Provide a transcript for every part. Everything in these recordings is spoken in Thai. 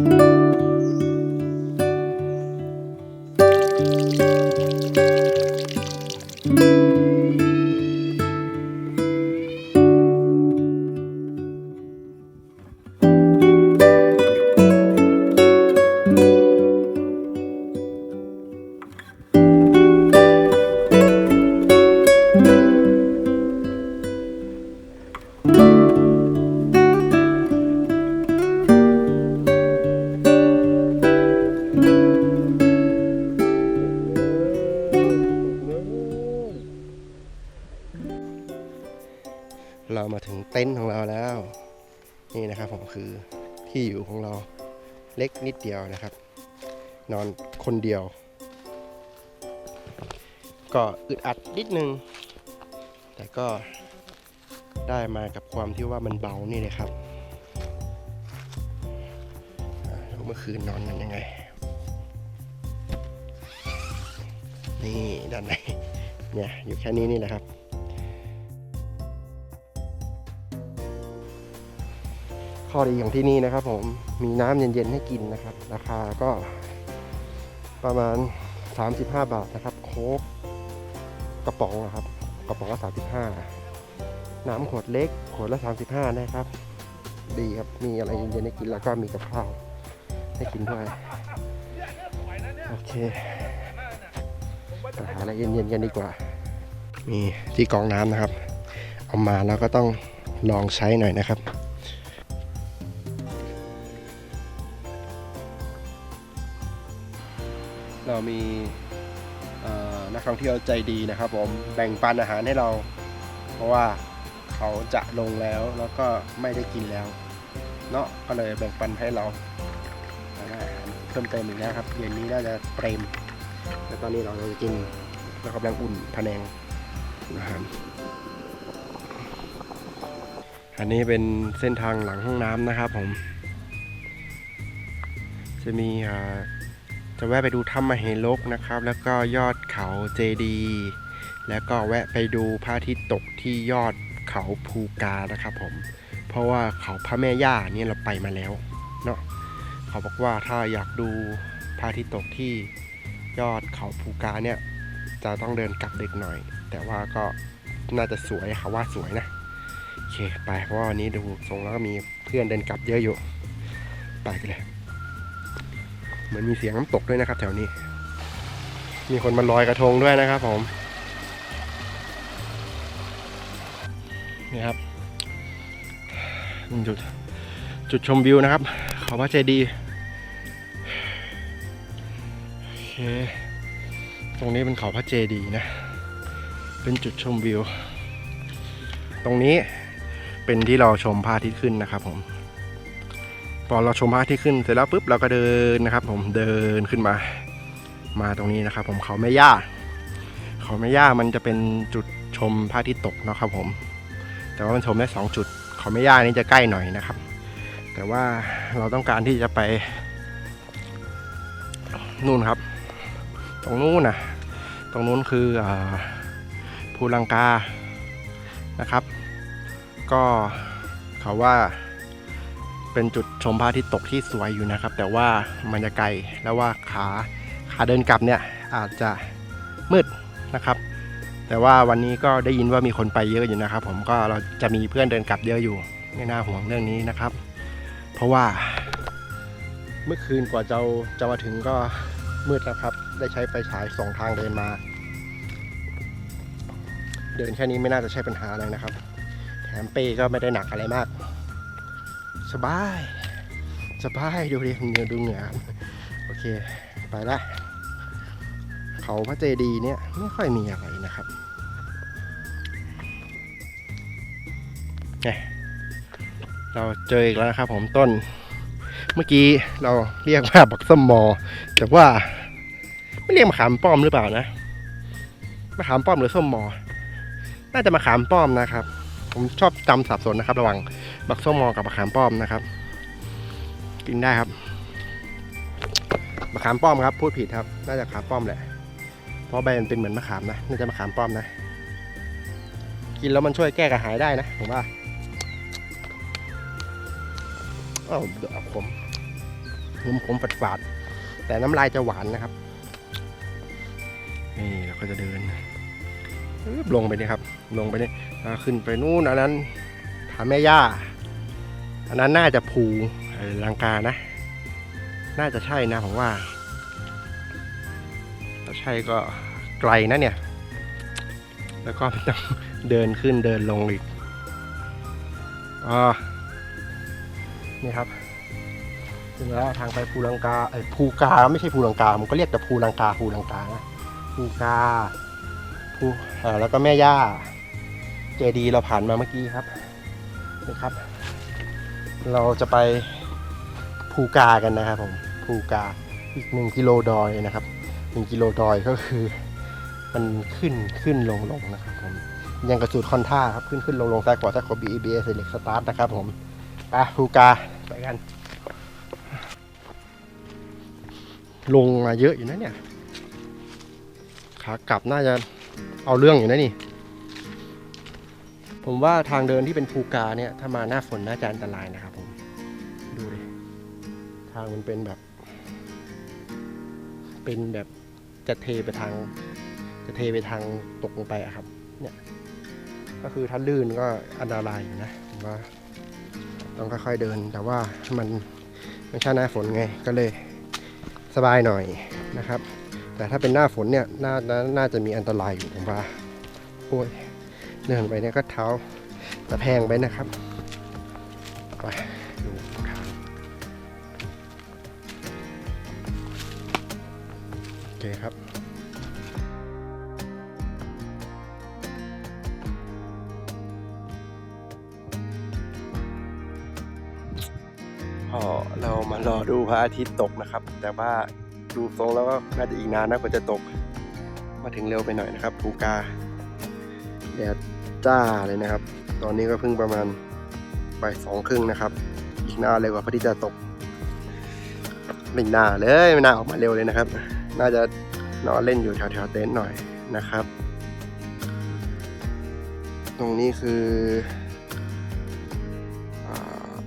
เร เต็นท์ของเราแล้ว นี่นะครับผมคือที่อยู่ของเราเล็กนิดเดียวนะครับ นอนคนเดียว ก็อึดอัดนิดนึง แต่ก็ได้มากับความที่ว่ามันเบานี่เลยครับเมื่อคืนนอนกันยังไง นี่ด้านในเนี่ยอยู่แค่นี้นี่แหละครับ ข้อดีของที่นี่นะครับ ผมมีน้ำเย็นๆให้กินนะครับ ราคาก็ประมาณ 35 บาทนะครับ โค้กกระป๋องนะครับ กระป๋องละ35 น้ำขวดเล็ก ขวดละ 35 นะครับ ดีครับ มีอะไรเย็นๆให้กินแล้วก็มีกับข้าวให้กินด้วย โอเคไปหาอะไรเย็นๆกันดีกว่า มีที่กองน้ำนะครับ เอามาแล้วก็ต้องลองใช้หน่อยนะครับ มีนักท่องเที่ยวใจดีนะครับ ผมแบ่งปันอาหารให้เรา เพราะว่าเขาจะลงแล้วแล้วก็ไม่ได้กินแล้วเนาะก็เลยแบ่งปันให้เราอาหารเพิ่มเติมอีกแล้วครับเย็นนี้น่าจะเปรมแล้วตอนนี้เราจะกินเรากำลังอุ่นพะแนงนะครับอันนี้เป็นเส้นทางหลังห้องน้ำนะครับผม จะมีอ่า จะแวะไปดูถ้ำมเหลกนะครับ แล้วก็ยอดเขาเจดี แล้วก็แวะไปดูพระอาทิตย์ตกที่ยอดเขาภูกานะครับผม เพราะว่าเขาพระแม่ย่าเนี่ยเราไปมาแล้วเนาะ เขาบอกว่าถ้าอยากดูพระอาทิตย์ตกที่ยอดเขาภูกาเนี่ยจะต้องเดินกลับดึกหน่อย แต่ว่าก็น่าจะสวยเขาว่าสวยนะโอเคไปเพราะว่าวันนี้ดูทรงแล้วก็มีเพื่อนเดินกลับเยอะอยู่ ไปกันเลย มือนมีเสียงน้ำตกด้วยนะครับ แถวนี้ มีคนมาลอยกระทงด้วยนะครับผมนี่ครับจุดจุดชมวิวนะครับ เขาว่าใจดีโอเคตรงนี้เป็นเขาพระเจดีนะ เป็นจุดชมวิว ตรงนี้เป็นที่เราชมพระอาทิตย์ขึ้นนะครับผม พอเราชมพระอาทิตย์ขึ้นเสร็จแล้วปุ๊บเราก็เดินนะครับ ผมเดินขึ้นมา มาตรงนี้นะครับ ผมเขาแม่ย่าเขาแม่ย่ามันจะเป็นจุดชมพระอาทิตย์ตกนะครับ ผม แต่ว่ามันชมได้สองจุดเขาแม่ย่านี่จะใกล้หน่อยนะครับ แต่ว่าเราต้องการที่จะไปนู่นครับ ตรงนู้นนะตรงนู้นคืออภูลังกานะครับ ก็เขาว่า เป็นจุดชมพระอาทิตย์ตกที่สวยอยู่นะครับ แต่ว่ามันจะไกลแล้วว่าขาขาเดินกลับเนี่ยอาจจะมืดนะครับ แต่ว่าวันนี้ก็ได้ยินว่ามีคนไปเยอะอยู่นะครับ ผมก็เราจะมีเพื่อนเดินกลับเยอะอยู่ไม่น่าห่วงเรื่องนี้นะครับ เพราะว่าเมื่อคืนกว่าจะจะมาถึงก็มืดแล้วครับ ได้ใช้ไฟฉายสองทางเดินมา เดินแค่นี้ไม่น่าจะใช่ปัญหาอะไรนะครับ แถมเป้ก็ไม่ได้หนักอะไรมาก สบาย สบายดูดิเหงื่อดูเหงื่อโอเค ไปละ เขาพระเจดีเนี่ยไม่ค่อยมีอะไรนะครับเนี่ยเราเจออีกแล้วนะครับผมต้น เมื่อกี้เราเรียกว่าบักส้มมอ แต่ว่าไม่เรียกมะขามป้อมหรือเปล่านะมะขามป้อมหรือส้มมอ น่าจะมะขามป้อมนะครับ ผมชอบจำสับสนนะครับ ระหว่างบักส้มมอกับมะขามป้อมนะครับ กินได้ครับมะขามป้อมครับพูดผิดครับ น่าจะขามป้อมแหละ เพราะใบมันเป็นเหมือนมะขามนะน่าจะมะขามป้อมนะ กินแล้วมันช่วยแก้กระหายได้นะผมว่าอ้าวเดือดผมขมขมฝาดฝาดๆแต่น้ำลายจะหวานนะครับ นี่เราก็จะเดิน ลงไปนี่ครับ ลงไปนี่ขึ้นไปนู่นอันนั้นผาแม่ย่า อันนั้นน่าจะภูลังกานะ น่าจะใช่นะผมว่าถ้าใช่ก็ไกลนะเนี่ย แล้วก็ต้องเดินขึ้นเดินลงอีกอ๋อนี่ครับถึงแล้วทางไปภูลังกาไอ้ภูกาไม่ใช่ภูลังกาผมก็เรียกแต่ภูลังกาภูลังกานะภูกา ภูอ่าแล้วก็แม่ย่าเจดีเราผ่านมาเมื่อกี้ครับนี่ครับ เราจะไปภูกากันนะครับผมภูกาอีกหนึ่งกิโลดอยนะครับหนึ่งกิโลดอยก็คือ มันขึ้นขึ้นลงลงนะครับผมยังกระสูดคอนท่าครับขึ้นขึ้นลงลงซ้ายขวาซ้ายขวา B E B S Select Start นะครับผมไปภูกาไปกัน ลงมาเยอะอยู่นะเนี่ยขากลับน่าจะ เอาเรื่องอยู่นะนี่ ผมว่าทางเดินที่เป็นภูกาเนี่ย ถ้ามาหน้าฝนน่าจะอันตรายนะครับผม ดูดิ ทางมันเป็นแบบ เป็นแบบจะเทไปทาง จะเทไปทางตกลงไปอะครับ เนี่ย ก็คือถ้าลื่นก็อันตรายอยู่นะผมว่า ต้องค่อยๆเดิน แต่ว่ามันไม่ใช่หน้าฝนไง ก็เลยสบายหน่อยนะครับ แต่ถ้าเป็นหน้าฝนเนี่ยน่านาน่าจะมีอันตรายอยู่ผมว่าโอ้ยเดินไปเนี่ยก็เท้าตะแพงไปนะครับไปดูทางโอเคครับพอเรามารอดูพระอาทิตย์ตกนะครับ แต่ว่า ดูทรงแล้วก็น่าจะอีกนานนะกว่าจะตก มาถึงเร็วไปหน่อยนะครับภูกาแดดจ้าเลยนะครับ ตอนนี้ก็เพิ่งประมาณบ่ายสองครึ่งนะครับ อีกนานเลยกว่าพระอาทิตย์จะตกไม่น่าเลยไม่น่าออกมาเร็วเลยนะครับ น่าจะนอนเล่นอยู่แถวๆเต็นท์หน่อยนะครับ ตรงนี้คือ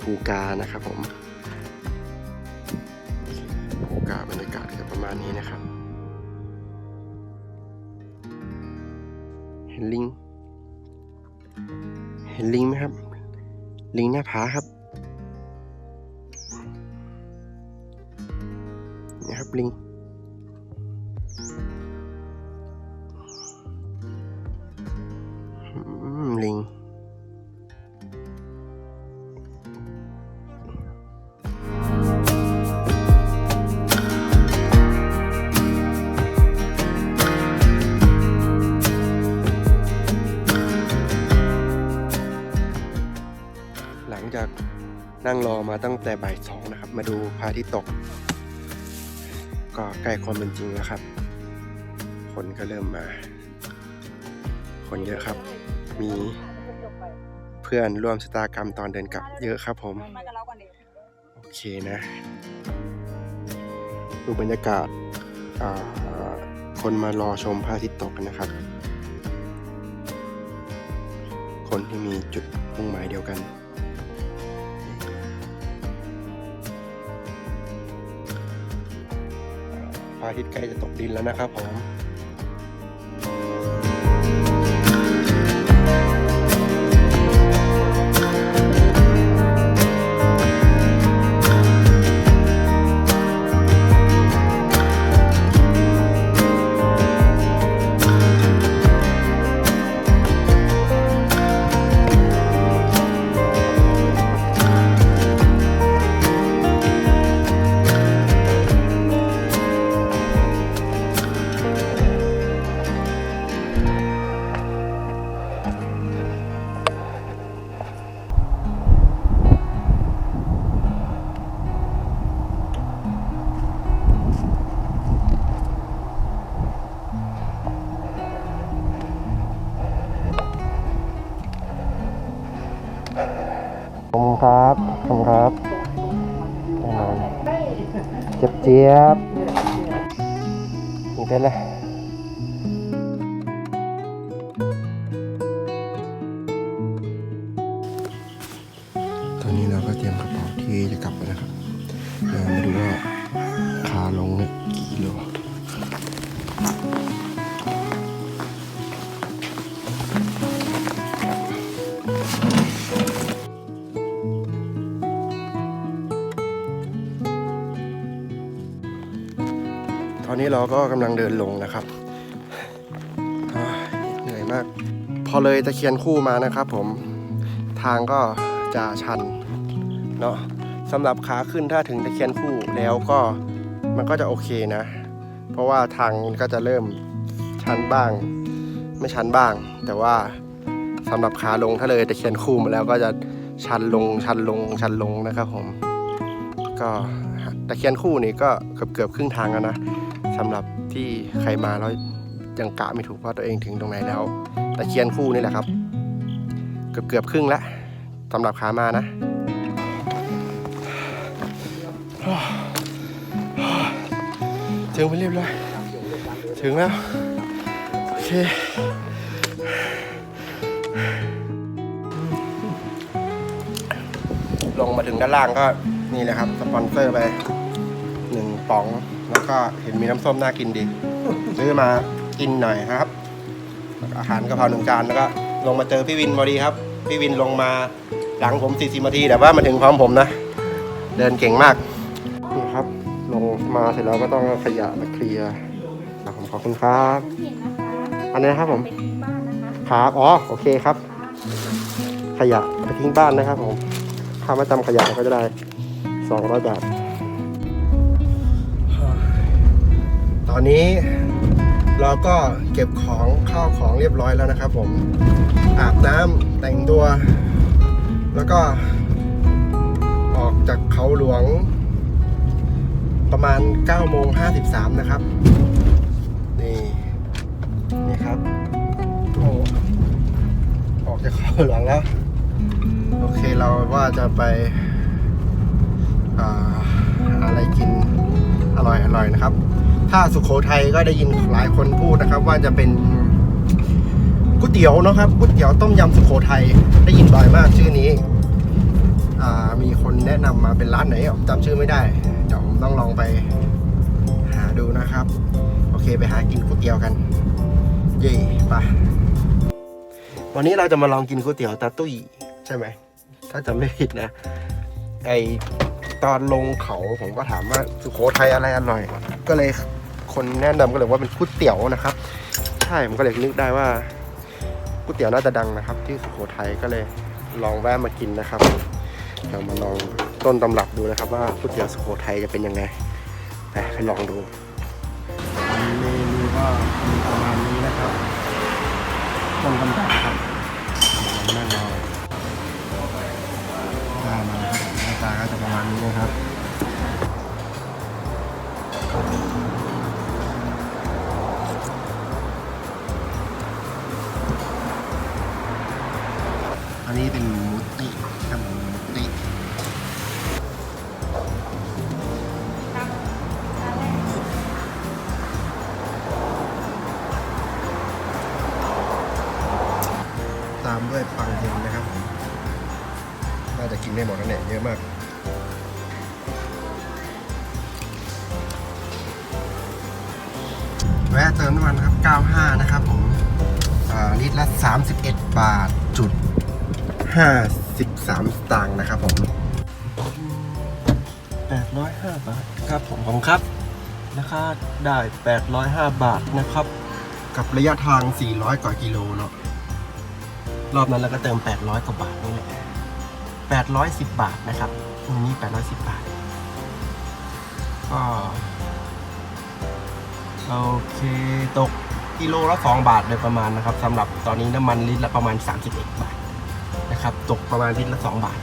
ภูกานะครับผม โอกาสบรรยากาศก็จะประมาณนี้นะครับ เห็นลิง เห็นลิงไหมครับ ลิงหน้าผาครับนี่ครับลิง งรอมาตั้งแต่บ่ายสองนะครับ มาดูพระอาทิตย์ตก ก็ใกล้ความเป็นจริงแล้วครับ คนก็เริ่มมา คนเยอะครับ มีเพื่อนร่วมชะตากรรมตอนเดินกลับเยอะครับผมโอเคนะดูบรรยากาศาคนมารอชมพระอาทิตย์ตกกันนะครับ คนที่มีจุดมุ่งหมายเดียวกัน พระอาทิตย์ใกล้จะตกดินแล้วนะครับผม ครับแน่นอนเจ็บเจี๊ยบตื่นเต้นเลยตอนนี้เราก็เตรียมกระเป๋าที่จะกลับแล้วนะครับ อนนี้เราก็กำลังเดินลงนะครับเหนื่อยมาก พอเลยตะเคียนคู่มานะครับ ผมทางก็จะชันเนาะสำหรับขาขึ้นถ้าถึงตะเคียนคู่แล้วก็มันก็จะโอเคนะ เพราะว่าทางก็จะเริ่มชันบ้าง ไม่ชันบ้าง แต่ว่าสำหรับขาลงถ้าเลยตะเคียนคู่มาแล้วก็จะชันลงชันลงชันลงนะครับผม ก็ตะเคียนคู่นี่ก็เกือบเกือบครึ่งทางแล้วนะ สำหรับที่ใครมาแล้วยังกะไม่ถูกว่าตัวเองถึงตรงไหนแล้วตะเคียนคู่นี่แหละครับ เกือบเกือบครึ่งแล้วสำหรับขามานะถึงไปเรียบร้อยถึงแล้ว โอเคลงมาถึงด้านล่างก็นี่แหละครับ สปอนเซอร์ไปหนึ่งป๋อง แล้วก็เห็นมีน้ำส้มน่ากินดี ซื้อมากินหน่อยครับ อาหารกะเพราหนึ่งจานแล้วก็ลงมาเจอพี่วินพอดีครับ พี่วินลงมาหลังผม40นาทีแต่ว่ามาถึงพร้อมผมนะ เดินเก่งมากนี่ครับ ลงมาเสร็จแล้วก็ต้องขยะมาเคลียร์ผมขอบคุณครับ อันนี้นะครับผมไปที่บ้านนะคะครับอ๋อโอเคครับ ขยะไปทิ้งบ้านนะครับผมค่ามาจำขยะก็จะได้200บาท ตอนนี้เราก็เก็บของเข้าของเรียบร้อยแล้วนะครับผม อาบน้ำแต่งตัว แล้วก็ออกจากเขาหลวง ประมาณ9โมง53 นะครับ นี่ นี่ครับโอ้ออกจากเขาหลวงแล้ว โอเคเราว่าจะไปออะไรกินอร่อยอร่อยนะครับ ถ้าสุขโขทัยก็ได้ยินหลายคนพูดนะครับ ว่าจะเป็นก๋วยเตี๋ยวนะครับก๋วยเตี๋ยวต้มยำสุโขทัยได้ยินบ่อยมากชื่อนี้มีคนแนะนำมาเป็นร้านไหนผมจำชื่อไม่ได้เดี๋ยวผมต้องลองไปหาดูนะครับ โอเคไปหากินก๋วยเตี๋ยวกัน เย่ไปวันนี้เราจะมาลองกินก๋วยเตี๋ยวตาตุ้ยใช่ไหมถ้าจำไม่ผิดนะ ไอตอนลงเขาผมก็ถามว่าสุโขทัยอะไรอร่อย ก็เลย คนแนะนำก็เลยว่าเป็นก๋วยเตี๋ยวนะครับ ใช่ผมก็เลยนึกได้ว่าก๋วยเตี๋ยวน่าจะดังนะครับ ที่สุโขทัยก็เลยลองแวะมากินนะครับเรามาลองต้นตำรับดูนะครับ ว่าก๋วยเตี๋ยวสุโขทัยจะเป็นยังไงไปไปลองดูเมนูก็มีประมาณนี้นะครับต้นตำรับครับนั่งรอได้มาครับหน้าตาก็จะประมาณนี้นะครับ กินได้หมดแล้วเนี่ยเยอะมากแวะเติมน้ำมันครับ 95 นะครับผมอ่าลิตรละ 31 บาทจุด 53 สตางค์นะครับผม 805 บาทครับผมผมครับ ราคาได้ 805 บาทนะครับ กับระยะทาง 400 กว่ากิโลเนาะ รอบนั้นเราก็เติม 800 กว่าบาทนี่แหละ 810 บาทนะครับอันนี้810 บาท ก็ โอเคตกกิโลละ 2 บาทโดยประมาณนะครับสำหรับตอนนี้น้ำมันลิตรละประมาณ 31 บาทนะครับ ตกประมาณลิตรละ 2 บาท